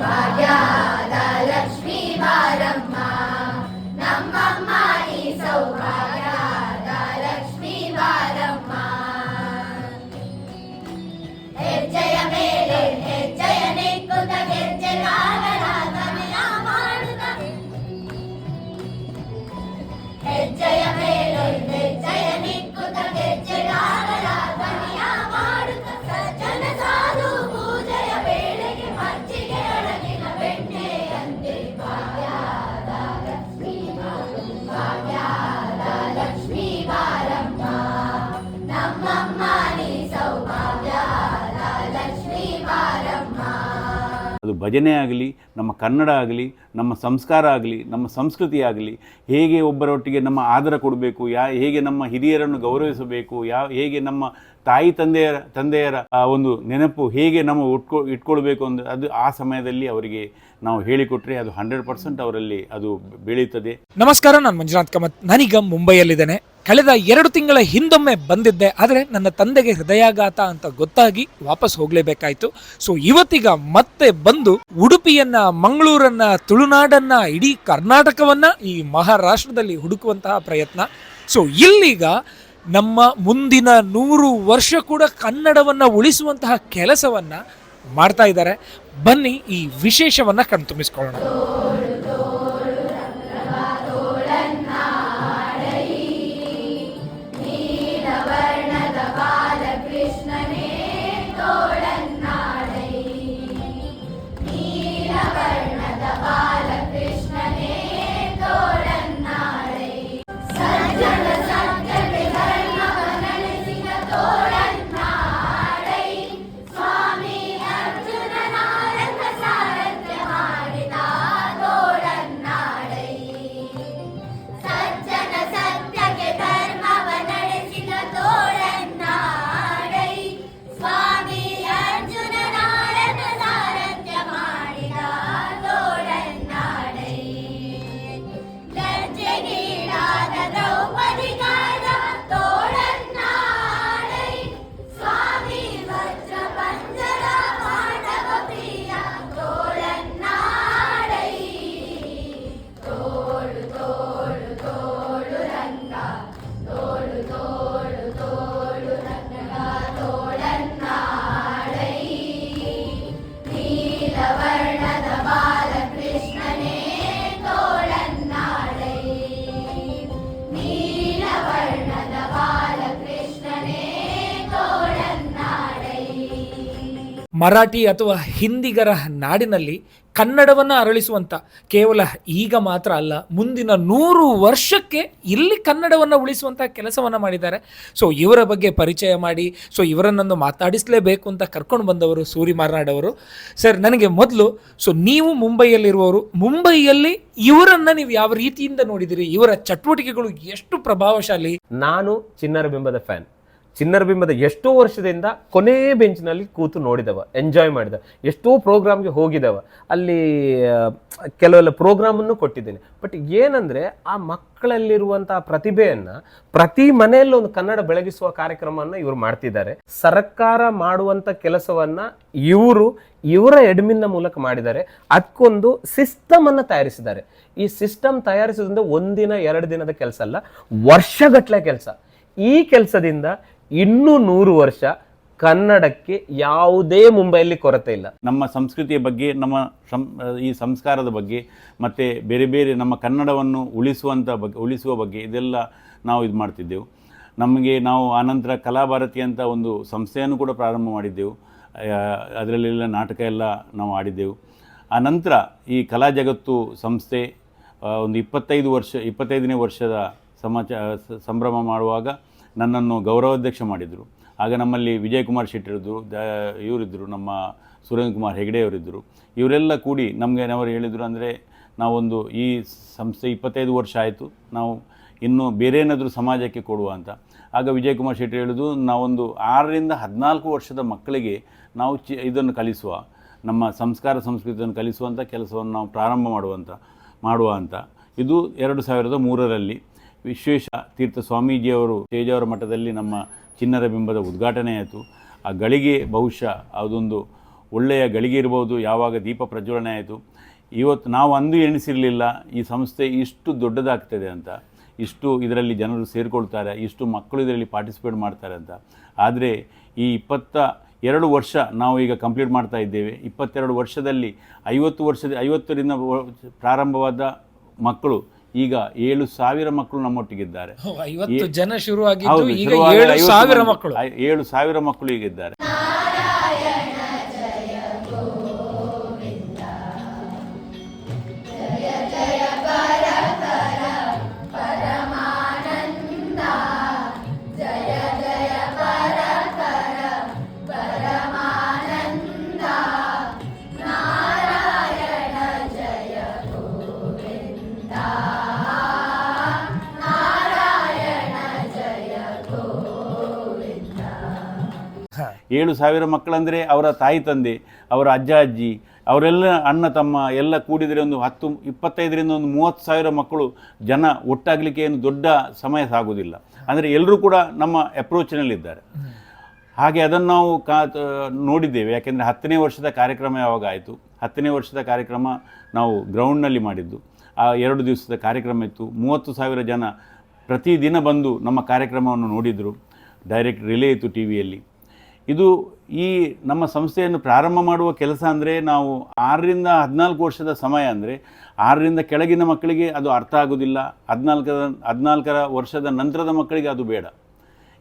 Bye. ಭಜನೆ ಆಗಲಿ, ನಮ್ಮ ಕನ್ನಡ ಆಗಲಿ, ನಮ್ಮ ಸಂಸ್ಕಾರ ಆಗಲಿ, ನಮ್ಮ ಸಂಸ್ಕೃತಿ ಆಗಲಿ, ಹೇಗೆ ಒಬ್ಬರೊಟ್ಟಿಗೆ ನಮ್ಮ ಆದರ ಕೊಡಬೇಕು, ಯಾ, ಹೇಗೆ ನಮ್ಮ ಹಿರಿಯರನ್ನು ಗೌರವಿಸಬೇಕು ಯಾವ ಹೇಗೆ ನಮ್ಮ ತಾಯಿ ತಂದೆಯರ ತಂದೆಯರ ಒಂದು ನೆನಪು ಹೇಗೆ ನಮ್ಮ ಉಟ್ಕೊ, ಇಟ್ಕೊಳ್ಬೇಕು ಅಂದ್ರೆ ಅದು ಆ ಸಮಯದಲ್ಲಿ ಅವರಿಗೆ ನಾವು ಹೇಳಿಕೊಟ್ರೆ ಅದು ಹಂಡ್ರೆಡ್ ಪರ್ಸೆಂಟ್ ಅವರಲ್ಲಿ ಅದು ಬೆಳೀತದೆ. ನಮಸ್ಕಾರ, ನಾನು ಮಂಜುನಾಥ್ ಕಮತ್. ನಾನೀಗ ಮುಂಬೈಯಲ್ಲಿದ್ದೇನೆ. ಕಳೆದ ಎರಡು ತಿಂಗಳ ಹಿಂದೊಮ್ಮೆ ಬಂದಿದ್ದೆ. ಆದರೆ ನನ್ನ ತಂದೆಗೆ ಹೃದಯಾಘಾತ ಅಂತ ಗೊತ್ತಾಗಿ ವಾಪಸ್ ಹೋಗಲೇಬೇಕಾಯಿತು. ಸೊ ಇವತ್ತೀಗ ಮತ್ತೆ ಬಂದು ಉಡುಪಿಯನ್ನ, ಮಂಗಳೂರನ್ನ, ತುಳುನಾಡನ್ನ, ಇಡೀ ಕರ್ನಾಟಕವನ್ನ ಈ ಮಹಾರಾಷ್ಟ್ರದಲ್ಲಿ ಹುಡುಕುವಂತಹ ಪ್ರಯತ್ನ. ಸೊ ಇಲ್ಲೀಗ ನಮ್ಮ ಮುಂದಿನ ನೂರು ವರ್ಷ ಕೂಡ ಕನ್ನಡವನ್ನ ಉಳಿಸುವಂತಹ ಕೆಲಸವನ್ನ ಮಾಡ್ತಾ ಇದ್ದಾರೆ. ಬನ್ನಿ ಈ ವಿಶೇಷವನ್ನ ಕಣ್ತುಂಬಿಸ್ಕೊಳ್ಳೋಣ. ಮರಾಠಿ ಅಥವಾ ಹಿಂದಿಗರ ನಾಡಿನಲ್ಲಿ ಕನ್ನಡವನ್ನು ಅರಳಿಸುವಂಥ ಕೇವಲ ಈಗ ಮಾತ್ರ ಅಲ್ಲ, ಮುಂದಿನ ನೂರು ವರ್ಷಕ್ಕೆ ಇಲ್ಲಿ ಕನ್ನಡವನ್ನು ಉಳಿಸುವಂಥ ಕೆಲಸವನ್ನು ಮಾಡಿದ್ದಾರೆ. ಸೊ ಇವರ ಬಗ್ಗೆ ಪರಿಚಯ ಮಾಡಿ ಸೊ ಇವರನ್ನೊಂದು ಮಾತಾಡಿಸಲೇಬೇಕು ಅಂತ ಕರ್ಕೊಂಡು ಬಂದವರು ಸೂರಿ ಮಾರ್ನಾಡ್ ಅವರು. ಸರ್ ನನಗೆ ಮೊದಲು ಸೊ ನೀವು ಮುಂಬೈಯಲ್ಲಿರುವವರು, ಮುಂಬೈಯಲ್ಲಿ ಇವರನ್ನು ನೀವು ಯಾವ ರೀತಿಯಿಂದ ನೋಡಿದಿರಿ? ಇವರ ಚಟುವಟಿಕೆಗಳು ಎಷ್ಟು ಪ್ರಭಾವಶಾಲಿ? ನಾನು ಚಿನ್ನರ ಬಿಂಬದ ಫ್ಯಾನ್ ಚಿನ್ನರ ಬಿಂಬದ ಎಷ್ಟೋ ವರ್ಷದಿಂದ ಕೊನೆ ಬೆಂಚ್ನಲ್ಲಿ ಕೂತು ನೋಡಿದವ ಎಂಜಾಯ್ ಮಾಡಿದ, ಎಷ್ಟೋ ಪ್ರೋಗ್ರಾಮ್ಗೆ ಹೋಗಿದವ. ಅಲ್ಲಿ ಕೆಲವೆಲ್ಲ ಪ್ರೋಗ್ರಾಮನ್ನು ಕೊಟ್ಟಿದ್ದೇನೆ. ಬಟ್ ಏನಂದ್ರೆ, ಆ ಮಕ್ಕಳಲ್ಲಿರುವಂತಹ ಪ್ರತಿಭೆಯನ್ನು ಪ್ರತಿ ಮನೆಯಲ್ಲೂ ಒಂದು ಕನ್ನಡ ಬೆಳಗಿಸುವ ಕಾರ್ಯಕ್ರಮವನ್ನು ಇವರು ಮಾಡ್ತಿದ್ದಾರೆ. ಸರ್ಕಾರ ಮಾಡುವಂತ ಕೆಲಸವನ್ನ ಇವರು, ಇವರ ಎಡ್ಮಿನ್ನ ಮೂಲಕ ಮಾಡಿದ್ದಾರೆ. ಅದಕ್ಕೊಂದು ಸಿಸ್ಟಮ್ ಅನ್ನ ತಯಾರಿಸಿದ್ದಾರೆ. ಈ ಸಿಸ್ಟಮ್ ತಯಾರಿಸೋದ್ರಿಂದ ಒಂದಿನ, ಎರಡು ದಿನದ ಕೆಲಸ ಅಲ್ಲ ವರ್ಷಗಟ್ಟಲೆ ಕೆಲಸ. ಈ ಕೆಲಸದಿಂದ ಇನ್ನೂ ನೂರು ವರ್ಷ ಕನ್ನಡಕ್ಕೆ ಯಾವುದೇ ಮುಂಬೈಯಲ್ಲಿ ಕೊರತೆ ಇಲ್ಲ. ನಮ್ಮ ಸಂಸ್ಕೃತಿಯ ಬಗ್ಗೆ, ನಮ್ಮ ಸಂ, ಈ ಸಂಸ್ಕಾರದ ಬಗ್ಗೆ, ಮತ್ತು ಬೇರೆ ಬೇರೆ ನಮ್ಮ ಕನ್ನಡವನ್ನು ಉಳಿಸುವಂಥ ಬಗ್ಗೆ ಉಳಿಸುವ ಬಗ್ಗೆ ಇದೆಲ್ಲ ನಾವು ಇದು ಮಾಡ್ತಿದ್ದೆವು. ನಮಗೆ ನಾವು ಆನಂತರ ಕಲಾಭಾರತಿ ಅಂತ ಒಂದು ಸಂಸ್ಥೆಯನ್ನು ಕೂಡ ಪ್ರಾರಂಭ ಮಾಡಿದ್ದೆವು. ಅದರಲ್ಲೆಲ್ಲ ನಾಟಕ ಎಲ್ಲ ನಾವು ಆಡಿದ್ದೆವು. ಆ ನಂತರ ಈ ಕಲಾ ಜಗತ್ತು ಸಂಸ್ಥೆ ಒಂದು ಇಪ್ಪತ್ತೈದು ವರ್ಷ, ಇಪ್ಪತ್ತೈದನೇ ವರ್ಷದ ಸಮಾಚಾರ ಸಂಭ್ರಮ ಮಾಡುವಾಗ ನನ್ನನ್ನು ಗೌರವಾಧ್ಯಕ್ಷ ಮಾಡಿದರು. ಆಗ ನಮ್ಮಲ್ಲಿ ವಿಜಯಕುಮಾರ್ ಶೆಟ್ಟಿರಿದ್ದರು ದ ಇವರಿದ್ದರು ನಮ್ಮ ಸುರೇಂದ್ರ ಕುಮಾರ್ ಹೆಗಡೆ ಅವರಿದ್ದರು ಇವರೆಲ್ಲ ಕೂಡಿ ನಮಗೆ ಅವರು ಹೇಳಿದರು ಅಂದರೆ ನಾವೊಂದು ಈ ಸಂಸ್ಥೆ ಇಪ್ಪತ್ತೈದು ವರ್ಷ ಆಯಿತು, ನಾವು ಇನ್ನು ಬೇರೆ ಏನಾದರೂ ಸಮಾಜಕ್ಕೆ ಕೊಡುವ ಅಂತ. ಆಗ ವಿಜಯಕುಮಾರ್ ಶೆಟ್ಟಿ ಹೇಳಿದ್ರು, ನಾವೊಂದು ಆರರಿಂದ ಹದಿನಾಲ್ಕು ವರ್ಷದ ಮಕ್ಕಳಿಗೆ ನಾವು ಚಿ, ಇದನ್ನು ಕಲಿಸುವ, ನಮ್ಮ ಸಂಸ್ಕಾರ ಸಂಸ್ಕೃತಿಯನ್ನು ಕಲಿಸುವಂಥ ಕೆಲಸವನ್ನು ನಾವು ಪ್ರಾರಂಭ ಮಾಡುವಂಥ ಮಾಡುವ ಅಂತ. ಇದು ಎರಡು ಸಾವಿರದ ಮೂರರಲ್ಲಿ. ವಿಶ್ವೇಶ ತೀರ್ಥ ಸ್ವಾಮೀಜಿಯವರು ತೇಜಾವರ ಮಠದಲ್ಲಿ ನಮ್ಮ ಚಿನ್ನರ ಬಿಂಬದ ಉದ್ಘಾಟನೆ ಆಯಿತು. ಆ ಗಳಿಗೆ ಬಹುಶಃ ಅದೊಂದು ಒಳ್ಳೆಯ ಗಳಿಗೆ ಇರ್ಬೋದು, ಯಾವಾಗ ದೀಪ ಪ್ರಜ್ವಲನೆ ಆಯಿತು. ಇವತ್ತು ನಾವು ಅಂದು ಎಣಿಸಿರಲಿಲ್ಲ, ಈ ಸಂಸ್ಥೆ ಇಷ್ಟು ದೊಡ್ಡದಾಗ್ತದೆ ಅಂತ, ಇಷ್ಟು ಇದರಲ್ಲಿ ಜನರು ಸೇರಿಕೊಳ್ತಾರೆ, ಇಷ್ಟು ಮಕ್ಕಳು ಇದರಲ್ಲಿ ಪಾರ್ಟಿಸಿಪೇಟ್ ಮಾಡ್ತಾರೆ ಅಂತ. ಆದರೆ ಈ ಇಪ್ಪತ್ತ ಎರಡು ವರ್ಷ ನಾವು ಈಗ ಕಂಪ್ಲೀಟ್ ಮಾಡ್ತಾ ಇದ್ದೇವೆ. ಇಪ್ಪತ್ತೆರಡು ವರ್ಷದಲ್ಲಿ ಐವತ್ತು ವರ್ಷದ, ಐವತ್ತರಿಂದ ಪ್ರಾರಂಭವಾದ ಮಕ್ಕಳು ಈಗ ಏಳು ಸಾವಿರ ಮಕ್ಕಳು ನಮ್ಮೊಟ್ಟಿಗಿದ್ದಾರೆ. ಜನ ಶುರುವಾಗ ಮಕ್ಕಳು. ಏಳು ಸಾವಿರ ಮಕ್ಕಳು ಈಗ ಇದ್ದಾರೆ ಏಳು ಸಾವಿರ ಮಕ್ಕಳಂದರೆ ಅವರ ತಾಯಿ ತಂದೆ, ಅವರ ಅಜ್ಜ, ಅಜ್ಜಿ, ಅವರೆಲ್ಲ ಅಣ್ಣ, ತಮ್ಮ ಎಲ್ಲ ಕೂಡಿದರೆ ಒಂದು ಹತ್ತು, ಇಪ್ಪತ್ತೈದರಿಂದ ಒಂದು ಮೂವತ್ತು ಸಾವಿರ ಮಕ್ಕಳು ಜನ ಒಟ್ಟಾಗಲಿಕ್ಕೆ ಏನು ದೊಡ್ಡ ಸಮಯ ಸಾಗುವುದಿಲ್ಲ. ಅಂದರೆ ಎಲ್ಲರೂ ಕೂಡ ನಮ್ಮ ಅಪ್ರೋಚ್ನಲ್ಲಿದ್ದಾರೆ ಹಾಗೆ ಅದನ್ನು ನಾವು ಕಾ ನೋಡಿದ್ದೇವೆ. ಯಾಕೆಂದರೆ ಹತ್ತನೇ ವರ್ಷದ ಕಾರ್ಯಕ್ರಮ ಯಾವಾಗ ಆಯಿತು? ಹತ್ತನೇ ವರ್ಷದ ಕಾರ್ಯಕ್ರಮ ನಾವು ಗ್ರೌಂಡ್ನಲ್ಲಿ ಮಾಡಿದ್ದು. ಆ ಎರಡು ದಿವಸದ ಕಾರ್ಯಕ್ರಮ ಇತ್ತು. ಮೂವತ್ತು ಸಾವಿರ ಜನ ಪ್ರತಿದಿನ ಬಂದು ನಮ್ಮ ಕಾರ್ಯಕ್ರಮವನ್ನು ನೋಡಿದರು. ಡೈರೆಕ್ಟ್ ರಿಲೇ ಇತ್ತು ಟಿ ವಿಯಲ್ಲಿ ಇದು ಈ ನಮ್ಮ ಸಂಸ್ಥೆಯನ್ನು ಪ್ರಾರಂಭ ಮಾಡುವ ಕೆಲಸ ಅಂದರೆ ನಾವು ಆರರಿಂದ ಹದಿನಾಲ್ಕು ವರ್ಷದ ಸಮಯ ಅಂದರೆ ಆರರಿಂದ ಕೆಳಗಿನ ಮಕ್ಕಳಿಗೆ ಅದು ಅರ್ಥ ಆಗೋದಿಲ್ಲ. ಹದಿನಾಲ್ಕರ ಹದಿನಾಲ್ಕರ ವರ್ಷದ ನಂತರದ ಮಕ್ಕಳಿಗೆ ಅದು ಬೇಡ.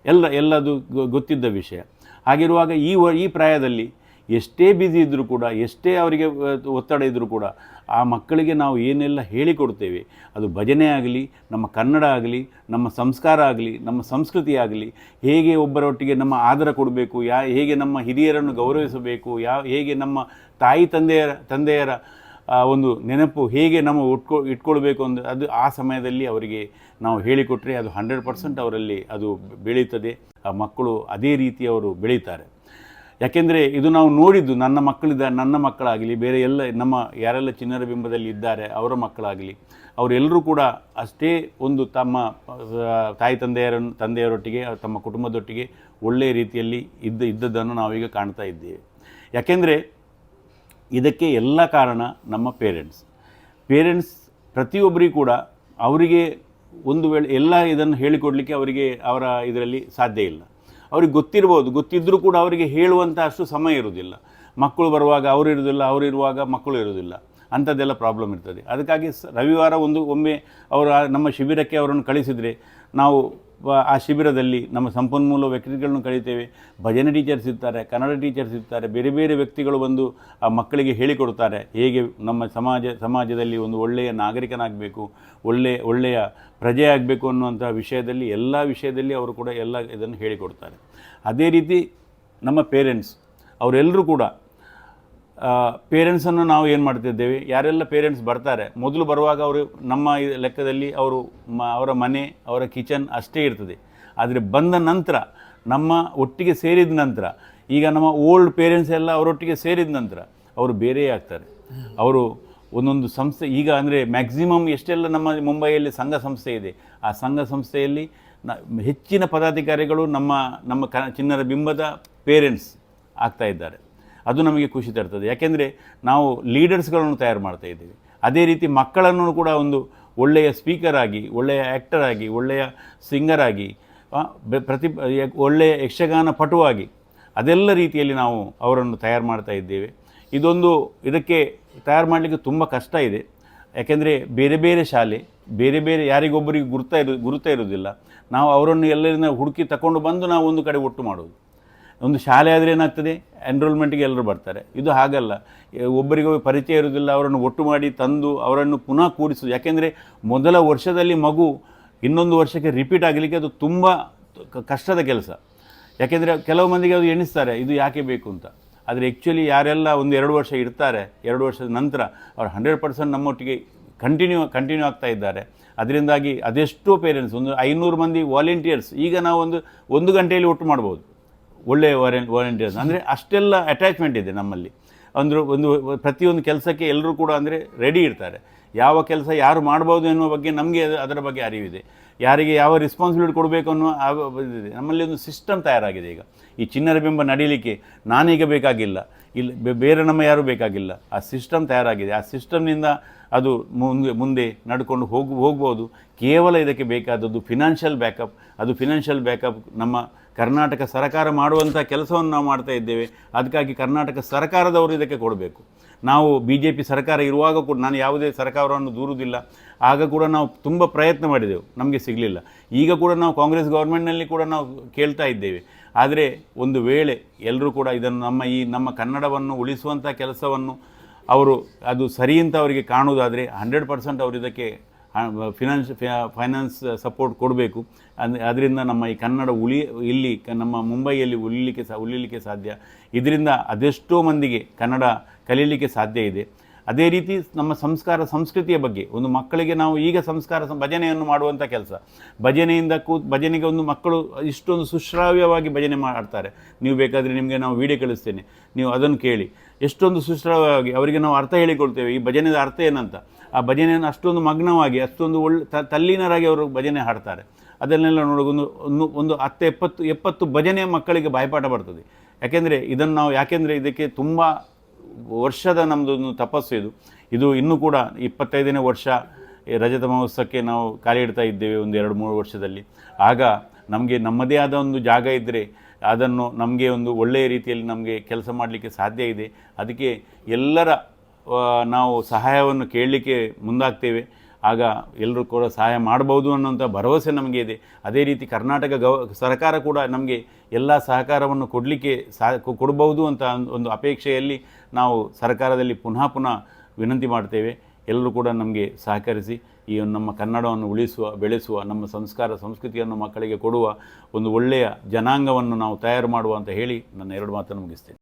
ಎಲ್ಲ, ಎಲ್ಲದು ಗೊತ್ತಿದ್ದ ವಿಷಯ. ಹಾಗಿರುವಾಗ ಈ ವ, ಈ ಪ್ರಾಯದಲ್ಲಿ ಎಷ್ಟೇ ಬ್ಯುಸಿ ಇದ್ದರೂ ಕೂಡ, ಎಷ್ಟೇ ಅವರಿಗೆ ಒತ್ತಡ ಇದ್ದರೂ ಕೂಡ, ಆ ಮಕ್ಕಳಿಗೆ ನಾವು ಏನೆಲ್ಲ ಹೇಳಿಕೊಡ್ತೇವೆ ಅದು ಭಜನೆ ಆಗಲಿ, ನಮ್ಮ ಕನ್ನಡ ಆಗಲಿ, ನಮ್ಮ ಸಂಸ್ಕಾರ ಆಗಲಿ, ನಮ್ಮ ಸಂಸ್ಕೃತಿ ಆಗಲಿ, ಹೇಗೆ ಒಬ್ಬರೊಟ್ಟಿಗೆ ನಮ್ಮ ಆದರ ಕೊಡಬೇಕು, ಯಾ, ಹೇಗೆ ನಮ್ಮ ಹಿರಿಯರನ್ನು ಗೌರವಿಸಬೇಕು ಯಾವ ಹೇಗೆ ನಮ್ಮ ತಾಯಿ ತಂದೆಯರ ತಂದೆಯರ ಒಂದು ನೆನಪು ಹೇಗೆ ನಮ್ಮ ಉಟ್ಕೊ ಇಟ್ಕೊಳ್ಬೇಕು ಅಂದರೆ ಅದು ಆ ಸಮಯದಲ್ಲಿ ಅವರಿಗೆ ನಾವು ಹೇಳಿಕೊಟ್ರೆ ಅದು ಹಂಡ್ರೆಡ್ ಪರ್ಸೆಂಟ್ ಅವರಲ್ಲಿ ಅದು ಬೆಳೀತದೆ. ಆ ಮಕ್ಕಳು ಅದೇ ರೀತಿ ಅವರು ಬೆಳೀತಾರೆ. ಯಾಕೆಂದರೆ ಇದು ನಾವು ನೋಡಿದ್ದು ನನ್ನ ಮಕ್ಕಳಿದ್ದ ನನ್ನ ಮಕ್ಕಳಾಗಲಿ, ಬೇರೆ ಎಲ್ಲ ನಮ್ಮ ಯಾರೆಲ್ಲ ಚಿನ್ನರ ಬಿಂಬದಲ್ಲಿ ಇದ್ದಾರೆ, ಅವರ ಮಕ್ಕಳಾಗಲಿ, ಅವರೆಲ್ಲರೂ ಕೂಡ ಅಷ್ಟೇ ಒಂದು ತಮ್ಮ ತಾಯಿ ತಂದೆಯರನ್ನು ತಂದೆಯರೊಟ್ಟಿಗೆ ತಮ್ಮ ಕುಟುಂಬದೊಟ್ಟಿಗೆ ಒಳ್ಳೆಯ ರೀತಿಯಲ್ಲಿ ಇದ್ದ, ಇದ್ದದ್ದನ್ನು ನಾವೀಗ ಕಾಣ್ತಾ ಇದ್ದೇವೆ. ಯಾಕೆಂದರೆ ಇದಕ್ಕೆ ಎಲ್ಲ ಕಾರಣ ನಮ್ಮ ಪೇರೆಂಟ್ಸ್ ಪೇರೆಂಟ್ಸ್ ಪ್ರತಿಯೊಬ್ಬರಿಗೂ ಕೂಡ ಅವರಿಗೆ ಒಂದು ವೇಳೆ ಎಲ್ಲ ಇದನ್ನು ಹೇಳಿಕೊಡಲಿಕ್ಕೆ ಅವರಿಗೆ ಅವರ ಇದರಲ್ಲಿ ಸಾಧ್ಯ ಇಲ್ಲ. ಅವ್ರಿಗೆ ಗೊತ್ತಿರ್ಬೋದು ಗೊತ್ತಿದ್ದರೂ ಕೂಡ ಅವರಿಗೆ ಹೇಳುವಂಥ ಅಷ್ಟು ಸಮಯ ಇರುವುದಿಲ್ಲ. ಮಕ್ಕಳು ಬರುವಾಗ ಅವರು ಇರುವುದಿಲ್ಲ, ಅವರು ಇರುವಾಗ ಮಕ್ಕಳು ಇರುವುದಿಲ್ಲ. ಅಂಥದ್ದೆಲ್ಲ ಪ್ರಾಬ್ಲಮ್ ಇರ್ತದೆ. ಅದಕ್ಕಾಗಿ ರವಿವಾರ ಒಂದು, ಒಮ್ಮೆ ಅವರು ನಮ್ಮ ಶಿಬಿರಕ್ಕೆ ಅವರನ್ನು ಕಳಿಸಿದರೆ ನಾವು ಆ ಶಿಬಿರದಲ್ಲಿ ನಮ್ಮ ಸಂಪನ್ಮೂಲ ವ್ಯಕ್ತಿಗಳನ್ನು ಕಳೀತೇವೆ ಭಜನೆ ಟೀಚರ್ಸ್ ಇರ್ತಾರೆ, ಕನ್ನಡ ಟೀಚರ್ಸ್ ಇರ್ತಾರೆ, ಬೇರೆ ಬೇರೆ ವ್ಯಕ್ತಿಗಳು ಬಂದು ಆ ಮಕ್ಕಳಿಗೆ ಹೇಳಿಕೊಡ್ತಾರೆ ಹೇಗೆ ನಮ್ಮ ಸಮಾಜ, ಸಮಾಜದಲ್ಲಿ ಒಂದು ಒಳ್ಳೆಯ ನಾಗರಿಕನಾಗಬೇಕು ಒಳ್ಳೆಯ ಒಳ್ಳೆಯ ಪ್ರಜೆ ಆಗಬೇಕು ಅನ್ನುವಂಥ ವಿಷಯದಲ್ಲಿ, ಎಲ್ಲ ವಿಷಯದಲ್ಲಿ ಅವರು ಕೂಡ ಎಲ್ಲ ಇದನ್ನು ಹೇಳಿಕೊಡ್ತಾರೆ. ಅದೇ ರೀತಿ ನಮ್ಮ ಪೇರೆಂಟ್ಸ್ ಅವರೆಲ್ಲರೂ ಕೂಡ ಪೇರೆಂಟ್ಸನ್ನು ನಾವು ಏನು ಮಾಡ್ತಿದ್ದೇವೆ? ಯಾರೆಲ್ಲ ಪೇರೆಂಟ್ಸ್ ಬರ್ತಾರೆ, ಮೊದಲು ಬರುವಾಗ ಅವರು ನಮ್ಮ ಲೆಕ್ಕದಲ್ಲಿ ಅವರು ಅವರ ಮನೆ, ಅವರ ಕಿಚನ್ ಅಷ್ಟೇ ಇರ್ತದೆ. ಆದರೆ ಬಂದ ನಂತರ, ನಮ್ಮ ಒಟ್ಟಿಗೆ ಸೇರಿದ ನಂತರ, ಈಗ ನಮ್ಮ ಓಲ್ಡ್ ಪೇರೆಂಟ್ಸ್ ಎಲ್ಲ ಅವರೊಟ್ಟಿಗೆ ಸೇರಿದ ನಂತರ ಅವರು ಬೇರೆ ಆಗ್ತಾರೆ. ಅವರು ಒಂದೊಂದು ಸಂಸ್ಥೆ, ಈಗ ಅಂದರೆ ಮ್ಯಾಕ್ಸಿಮಮ್ ಎಷ್ಟೆಲ್ಲ ನಮ್ಮ ಮುಂಬೈಯಲ್ಲಿ ಸಂಘ ಸಂಸ್ಥೆ ಇದೆ, ಆ ಸಂಘ ಸಂಸ್ಥೆಯಲ್ಲಿ ನ, ಹೆಚ್ಚಿನ ಪದಾಧಿಕಾರಿಗಳು ನಮ್ಮ ನಮ್ಮ ಕ ಚಿನ್ನರ ಬಿಂಬದ ಪೇರೆಂಟ್ಸ್ ಆಗ್ತಾ ಇದ್ದಾರೆ. ಅದು ನಮಗೆ ಖುಷಿ ತರ್ತದೆ. ಯಾಕೆಂದರೆ ನಾವು ಲೀಡರ್ಸ್ಗಳನ್ನು ತಯಾರು ಮಾಡ್ತಾ ಇದ್ದೀವಿ. ಅದೇ ರೀತಿ ಮಕ್ಕಳನ್ನು ಕೂಡ ಒಂದು ಒಳ್ಳೆಯ ಸ್ಪೀಕರ್ ಆಗಿ, ಒಳ್ಳೆಯ ಆ್ಯಕ್ಟರ್ ಆಗಿ, ಒಳ್ಳೆಯ ಸಿಂಗರ್ ಆಗಿ ಪ್ರತಿ ಒಳ್ಳೆಯ ಯಕ್ಷಗಾನ ಪಟುವಾಗಿ ಅದೆಲ್ಲ ರೀತಿಯಲ್ಲಿ ನಾವು ಅವರನ್ನು ತಯಾರು ಮಾಡ್ತಾ ಇದ್ದೇವೆ. ಇದೊಂದು, ಇದಕ್ಕೆ ತಯಾರು ಮಾಡಲಿಕ್ಕೆ ತುಂಬ ಕಷ್ಟ ಇದೆ. ಯಾಕೆಂದರೆ ಬೇರೆ ಬೇರೆ ಶಾಲೆ, ಬೇರೆ ಬೇರೆ ಯಾರಿಗೊಬ್ಬರಿಗೆ ಗುರುತ ಇರು ಗುರುತ ಇರೋದಿಲ್ಲ ನಾವು ಅವರನ್ನು ಎಲ್ಲರಿಂದ ಹುಡುಕಿ ತಗೊಂಡು ಬಂದು ನಾವು ಒಂದು ಕಡೆ ಒಟ್ಟು ಮಾಡೋದು ಒಂದು ಶಾಲೆ ಆದರೆ ಏನಾಗ್ತದೆ? ಎನ್ರೋಲ್ಮೆಂಟ್ಗೆ ಎಲ್ಲರೂ ಬರ್ತಾರೆ. ಇದು ಹಾಗಲ್ಲ. ಒಬ್ಬರಿಗೂ ಪರಿಚಯ ಇರುವುದಿಲ್ಲ, ಅವರನ್ನು ಒಟ್ಟು ಮಾಡಿ ತಂದು ಅವರನ್ನು ಪುನಃ ಕೂಡಿಸೋದು ಯಾಕೆಂದರೆ ಮೊದಲ ವರ್ಷದಲ್ಲಿ ಮಗು ಇನ್ನೊಂದು ವರ್ಷಕ್ಕೆ ರಿಪೀಟ್ ಆಗಲಿಕ್ಕೆ ಅದು ತುಂಬ ಕಷ್ಟದ ಕೆಲಸ. ಯಾಕೆಂದರೆ ಕೆಲವು ಮಂದಿಗೆ ಅದು ಎಣಿಸ್ತಾರೆ, ಇದು ಯಾಕೆ ಬೇಕು ಅಂತ. ಆದರೆ ಆ್ಯಕ್ಚುಲಿ ಯಾರೆಲ್ಲ ಒಂದು ಎರಡು ವರ್ಷ ಇರ್ತಾರೆ ಎರಡು ವರ್ಷದ ನಂತರ ಅವ್ರು ಹಂಡ್ರೆಡ್ ಪರ್ಸೆಂಟ್ ನಮ್ಮೊಟ್ಟಿಗೆ ಕಂಟಿನ್ಯೂ ಕಂಟಿನ್ಯೂ ಆಗ್ತಾ ಇದ್ದಾರೆ. ಅದರಿಂದಾಗಿ ಅದೆಷ್ಟೋ ಪೇರೆಂಟ್ಸ್ ಒಂದು ಐನೂರು ಮಂದಿ ವಾಲಂಟಿಯರ್ಸ್ ಈಗ ನಾವು ಒಂದು ಒಂದು ಗಂಟೆಯಲ್ಲಿ ಒಟ್ಟು ಮಾಡ್ಬೋದು. ಒಳ್ಳೆಯ ವಾರೆನ್ ವಾಲಂಟಿಯರ್ಸ್ ಅಂದರೆ ಅಷ್ಟೆಲ್ಲ ಅಟ್ಯಾಚ್ಮೆಂಟ್ ಇದೆ ನಮ್ಮಲ್ಲಿ. ಅಂದ್ರೆ ಒಂದು ಪ್ರತಿಯೊಂದು ಕೆಲಸಕ್ಕೆ ಎಲ್ಲರೂ ಕೂಡ ಅಂದರೆ ರೆಡಿ ಇರ್ತಾರೆ. ಯಾವ ಕೆಲಸ ಯಾರು ಮಾಡ್ಬೋದು ಎನ್ನುವ ಬಗ್ಗೆ ನಮಗೆ ಅದರ ಬಗ್ಗೆ ಅರಿವಿದೆ. ಯಾರಿಗೆ ಯಾವ ರೆಸ್ಪಾನ್ಸಿಬಿಲಿಟಿ ಕೊಡಬೇಕು ಅನ್ನೋ ಇದಿದೆ. ನಮ್ಮಲ್ಲಿ ಒಂದು ಸಿಸ್ಟಮ್ ತಯಾರಾಗಿದೆ ಈಗ. ಈ ಚಿನ್ನರ ಬಿಂಬ ನಡೀಲಿಕ್ಕೆ ನಾನೀಗ ಬೇಕಾಗಿಲ್ಲ. ಇಲ್ಲಿ ಬೇರೆ ನಮ್ಮ ಯಾರೂ ಬೇಕಾಗಿಲ್ಲ. ಆ ಸಿಸ್ಟಮ್ ತಯಾರಾಗಿದೆ. ಆ ಸಿಸ್ಟಮ್ನಿಂದ ಅದು ಮುಂದೆ ಮುಂದೆ ನಡ್ಕೊಂಡು ಹೋಗು, ಹೋಗ್ಬೋದು. ಕೇವಲ ಇದಕ್ಕೆ ಬೇಕಾದದ್ದು ಫಿನಾನ್ಷಿಯಲ್ ಬ್ಯಾಕಪ್ ಅದು ಫಿನಾನ್ಷಿಯಲ್ ಬ್ಯಾಕಪ್ ನಮ್ಮ ಕರ್ನಾಟಕ ಸರ್ಕಾರ ಮಾಡುವಂಥ ಕೆಲಸವನ್ನು ನಾವು ಮಾಡ್ತಾ ಇದ್ದೇವೆ. ಅದಕ್ಕಾಗಿ ಕರ್ನಾಟಕ ಸರ್ಕಾರದವರು ಇದಕ್ಕೆ ಕೊಡಬೇಕು. ನಾವು ಬಿ ಜೆ ಪಿ ಸರ್ಕಾರ ಇರುವಾಗ ಕೂಡ ನಾನು ಯಾವುದೇ ಸರ್ಕಾರವನ್ನು ದೂರುವುದಿಲ್ಲ. ಆಗ ಕೂಡ ನಾವು ತುಂಬ ಪ್ರಯತ್ನ ಮಾಡಿದೆವು. ನಮಗೆ ಸಿಗಲಿಲ್ಲ. ಈಗ ಕೂಡ ನಾವು ಕಾಂಗ್ರೆಸ್ ಗೌರ್ಮೆಂಟ್ನಲ್ಲಿ ಕೂಡ ನಾವು ಕೇಳ್ತಾ ಇದ್ದೇವೆ. ಆದರೆ ಒಂದು ವೇಳೆ ಎಲ್ಲರೂ ಕೂಡ ಇದನ್ನು ನಮ್ಮ ಈ ನಮ್ಮ ಕನ್ನಡವನ್ನು ಉಳಿಸುವಂಥ ಕೆಲಸವನ್ನು ಅವರು ಅದು ಸರಿ ಅಂತ ಅವರಿಗೆ ಕಾಣುವುದಾದರೆ ಹಂಡ್ರೆಡ್ ಪರ್ಸೆಂಟ್ ಅವರು ಇದಕ್ಕೆ ಫಿನಾನ್ಸ್ ಫೈನಾನ್ಸ್ ಸಪೋರ್ಟ್ ಕೊಡಬೇಕು. ಅಂದರೆ ಅದರಿಂದ ನಮ್ಮ ಈ ಕನ್ನಡ ಉಳಿ, ಇಲ್ಲಿ ನಮ್ಮ ಮುಂಬೈಯಲ್ಲಿ ಉಳಿಲಿಕ್ಕೆ ಸಹ ಉಳಿಲಿಕ್ಕೆ ಸಾಧ್ಯ. ಇದರಿಂದ ಅದೆಷ್ಟೋ ಮಂದಿಗೆ ಕನ್ನಡ ಕಲೀಲಿಕ್ಕೆ ಸಾಧ್ಯ ಇದೆ. ಅದೇ ರೀತಿ ನಮ್ಮ ಸಂಸ್ಕಾರ, ಸಂಸ್ಕೃತಿಯ ಬಗ್ಗೆ, ಒಂದು ಮಕ್ಕಳಿಗೆ ನಾವು ಈಗ ಸಂಸ್ಕಾರ ಭಜನೆಯನ್ನು ಮಾಡುವಂಥ ಕೆಲಸ. ಭಜನೆಯಿಂದ ಕೂ, ಭಜನೆಗೆ ಒಂದು ಮಕ್ಕಳು ಇಷ್ಟೊಂದು ಸುಶ್ರಾವ್ಯವಾಗಿ ಭಜನೆ ಮಾಡ್ತಾರೆ. ನೀವು ಬೇಕಾದರೆ ನಿಮಗೆ ನಾವು ವಿಡಿಯೋ ಕಳಿಸ್ತೇನೆ. ನೀವು ಅದನ್ನು ಕೇಳಿ. ಎಷ್ಟೊಂದು ಸುಶ್ರವಾಗಿ ಅವರಿಗೆ ನಾವು ಅರ್ಥ ಹೇಳಿಕೊಳ್ತೇವೆ. ಈ ಭಜನೆದ ಅರ್ಥ ಏನಂತ? ಆ ಭಜನೆಯನ್ನು ಅಷ್ಟೊಂದು ಮಗ್ನವಾಗಿ, ಅಷ್ಟೊಂದು ಒಳ್ಳೆ ತಲ್ಲೀನರಾಗಿ ಅವರು ಭಜನೆ ಹಾಡ್ತಾರೆ. ಅದನ್ನೆಲ್ಲ ನೋಡೋಕೆ ಒಂದು ಒಂದು ಒಂದು ಹತ್ತು, ಎಪ್ಪತ್ತು ಎಪ್ಪತ್ತು ಭಜನೆ ಮಕ್ಕಳಿಗೆ ಬಾಯ್ಪಾಠ ಬರ್ತದೆ. ಯಾಕೆಂದರೆ ಇದನ್ನು ನಾವು, ಯಾಕೆಂದರೆ ಇದಕ್ಕೆ ತುಂಬ ವರ್ಷದ ನಮ್ಮದು ಒಂದು ತಪಸ್ಸು ಇದು. ಇದು ಇನ್ನೂ ಕೂಡ ಇಪ್ಪತ್ತೈದನೇ ವರ್ಷ ರಜತ ಮಹೋತ್ಸವಕ್ಕೆ ನಾವು ಕಾಲಿಡ್ತಾ ಇದ್ದೇವೆ ಒಂದು ಎರಡು, ಮೂರು ವರ್ಷದಲ್ಲಿ. ಆಗ ನಮಗೆ ನಮ್ಮದೇ ಆದ ಒಂದು ಜಾಗ ಇದ್ದರೆ ಅದನ್ನು ನಮಗೆ ಒಂದು ಒಳ್ಳೆಯ ರೀತಿಯಲ್ಲಿ ನಮಗೆ ಕೆಲಸ ಮಾಡಲಿಕ್ಕೆ ಸಾಧ್ಯ ಇದೆ. ಅದಕ್ಕೆ ಎಲ್ಲರ ನಾವು ಸಹಾಯವನ್ನು ಕೇಳಲಿಕ್ಕೆ ಮುಂದಾಗ್ತೇವೆ. ಆಗ ಎಲ್ಲರೂ ಕೂಡ ಸಹಾಯ ಮಾಡಬಹುದು ಅನ್ನೋಂಥ ಭರವಸೆ ನಮಗೆ ಇದೆ. ಅದೇ ರೀತಿ ಕರ್ನಾಟಕ ಗವ, ಸರ್ಕಾರ ಕೂಡ ನಮಗೆ ಎಲ್ಲ ಸಹಕಾರವನ್ನು ಕೊಡಲಿಕ್ಕೆ ಸಹ ಕೊಡಬಹುದು ಅಂತ ಒಂದು- ಒಂದು ಅಪೇಕ್ಷೆಯಲ್ಲಿ ನಾವು ಸರ್ಕಾರದಲ್ಲಿ ಪುನಃ ಪುನಃ ವಿನಂತಿ ಮಾಡ್ತೇವೆ. ಎಲ್ಲರೂ ಕೂಡ ನಮಗೆ ಸಹಕರಿಸಿ ಈ ನಮ್ಮ ಕನ್ನಡವನ್ನು ಉಳಿಸುವ, ಬೆಳೆಸುವ, ನಮ್ಮ ಸಂಸ್ಕಾರ, ಸಂಸ್ಕೃತಿಯನ್ನು ಮಕ್ಕಳಿಗೆ ಕೊಡುವ ಒಂದು ಒಳ್ಳೆಯ ಜನಾಂಗವನ್ನು ನಾವು ತಯಾರು ಮಾಡುವ ಅಂತ ಹೇಳಿ ನನ್ನ ಎರಡು ಮಾತನ್ನು ಮುಗಿಸ್ತೇನೆ.